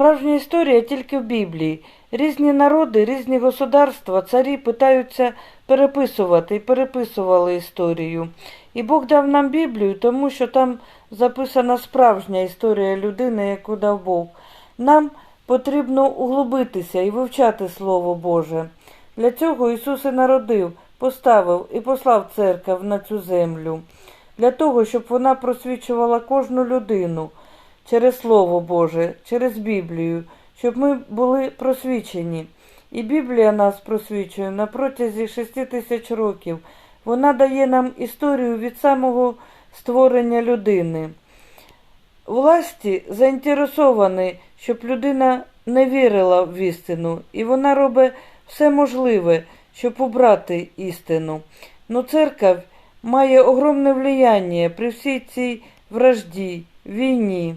Справжня історія тільки в Біблії. Різні народи, різні государства, царі питаються переписувати і переписували історію. І Бог дав нам Біблію, тому що там записана справжня історія людини, яку дав Бог. Нам потрібно углубитися і вивчати Слово Боже. Для цього Ісус і народив, поставив і послав церкву на цю землю, для того, щоб вона просвічувала кожну людину через Слово Боже, через Біблію, щоб ми були просвічені. І Біблія нас просвічує на протязі шести тисяч років. Вона дає нам історію від самого створення людини. Власті заінтересовані, щоб людина не вірила в істину, і вона робить все можливе, щоб убрати істину. Но церковь має огромне влияння при всій цій вражді, війні.